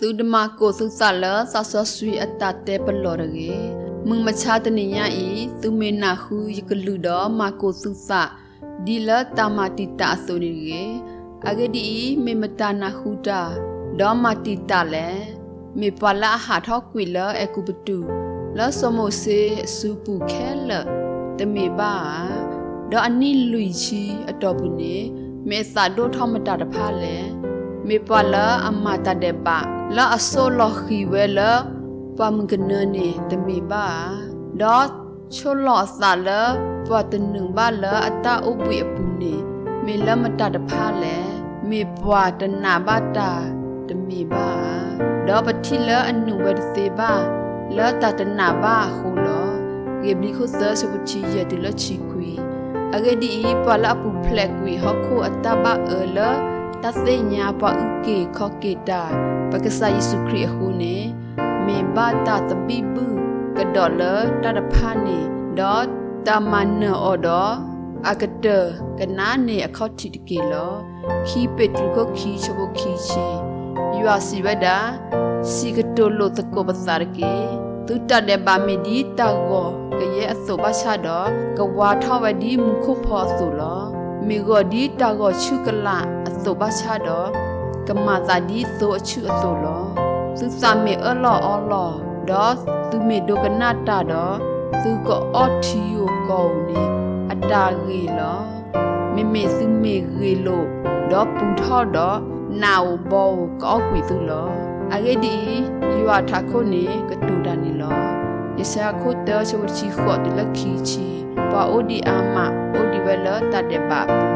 သူဒမကိုသုစလဆဆဆွီအတတဲပလော်ရကေမငမချာတနိညာဤသူမေနာဟုယကလူတော်မကိုသုစဒီလတမတိတာဆိုနေကေအဂဒီမေမတနာဟုတာဒေါမတိတာလေမေပလာဟာထောက်ကွေလအကုပတူလောစမိုစေစူပူခဲလတမေပါဒေါအနိလူချီအတော်ဘူးနေမေသာဒိုထောက်မတာတဖာလေ မေပလာအမတာတဲ့ပါလာအဆိုလခီဝဲလပမ်ကနနေတမေပါဒေါချိုလောစာလပဝတနုဘာလအတာဥပွေအပူနေမေလမတာတဖာလေမေပွာတနာဘာတာတမေပါဒေါပတိလအနုဝဲစေပါလောတတနာဘာဟူလောဂေဘလီခုသစဝချီယတိလချီကွီအဂဒီပလာပူဖလက်ကွီဟခုအတဘအလ တသိညာပဥကေခောကေတာပကဆာယေစုခရစ်ဟူနေမေဘာတာတပိပုကဒေါ်လတတဖာနေဒေါ်တမန်နောဒေါ်အကတကနာနေအခောက်တီတကေလောခီပက်တူကိုခီချဘခီချီယူအစီဝဒစီကတိုလိုတကိုပစာရကေသူတတဲ့ဘာမီဒီတောက်ကိုကရဲ့အစုပ်ပါချတော့ကဝါထောဝဒီမခုဖော်ဆိုလောမေဂောဒီတောက်ကိုချုကလာ အစုပ်ပါချတော့ကမာသာဒီသို့အချုအစုပ်လောသူစာမေအလောအလောတော့သူမေဒိုကနာတာတော့သူကအော်တီယိုကောနေအတာရီလောမေမေသူမေရီလိုတော့ပူထော့တော့နာဝဘောကောက်ကွီသူလောအဂေဒီယူအထာခုနေကတူဒန်နီလောယဆာခုတဲချဝချီခေါ်ဒီလခီချီပါအိုဒီအာမအိုဒီဝဲလတတ်တဲ့ပါပူ